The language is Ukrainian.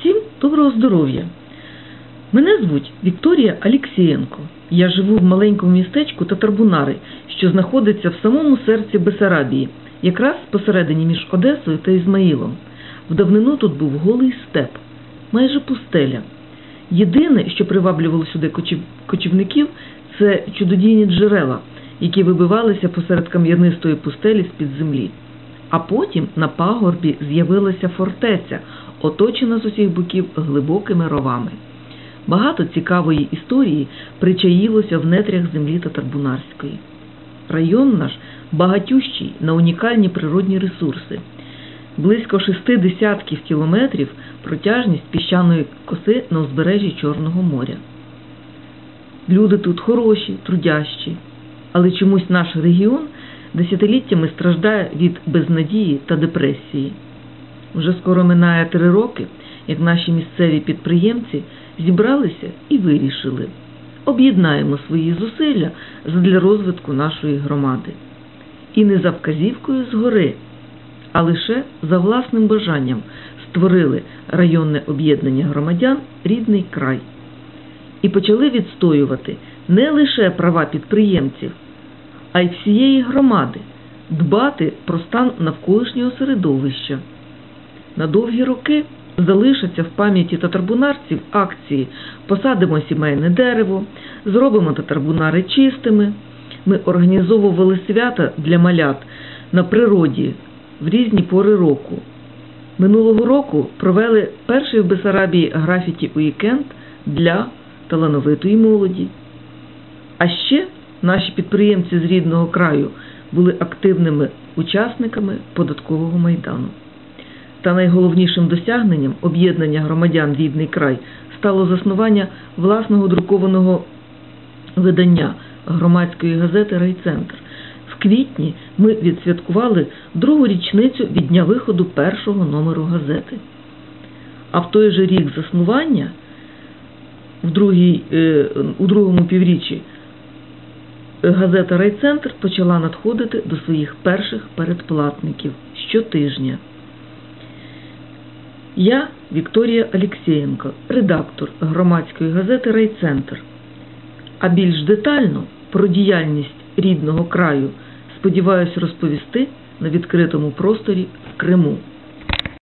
Всім доброго здоров'я! Мене звуть Вікторія Алєксієнко. Я живу в маленькому містечку Татарбунари, що знаходиться в самому серці Бесарабії, якраз посередині між Одесою та Ізмаїлом. В давнину тут був голий степ, майже пустеля. Єдине, що приваблювало сюди кочів- кочівників, це чудодійні джерела, які вибивалися посеред кам'янистої пустелі з-під землі. А потім на пагорбі з'явилася фортеця, оточена з усіх боків глибокими ровами. Багато цікавої історії причаїлося в нетрях землі Татарбунарської. Район наш багатющий на унікальні природні ресурси. Близько шести десятків кілометрів протяжність піщаної коси на узбережжі Чорного моря. Люди тут хороші, трудящі, але чомусь наш регіон десятиліттями страждає від безнадії та депресії. Вже скоро минає три роки, як наші місцеві підприємці зібралися і вирішили об'єднаємо свої зусилля задля розвитку нашої громади. І не за вказівкою згори, а лише за власним бажанням створили районне об'єднання громадян Рідний край і почали відстоювати не лише права підприємців, а й всієї громади, дбати про стан навколишнього середовища. На довгі роки залишаться в пам'яті татарбунарців акції Посадимо сімейне дерево, зробимо татарбунари чистими. Ми організовували свята для малят на природі в різні пори року. Минулого року провели перший в Бесарабії графіті уікенд для талановитої молоді. А ще наші підприємці з рідного краю були активними учасниками податкового майдану. Та найголовнішим досягненням об'єднання громадян Рідний край стало заснування власного друкованого видання громадської газети Райцентр. В квітні ми відсвяткували другу річницю від дня виходу першого номеру газети. А в той же рік заснування, в другій, е, у другому півріччі, газета Райцентр почала надходити до своїх перших передплатників щотижня. Я Вікторія Алєксєєнко, редактор громадської газети Райцентр. А більш детально про діяльність рідного краю сподіваюся розповісти на відкритому просторі в Криму.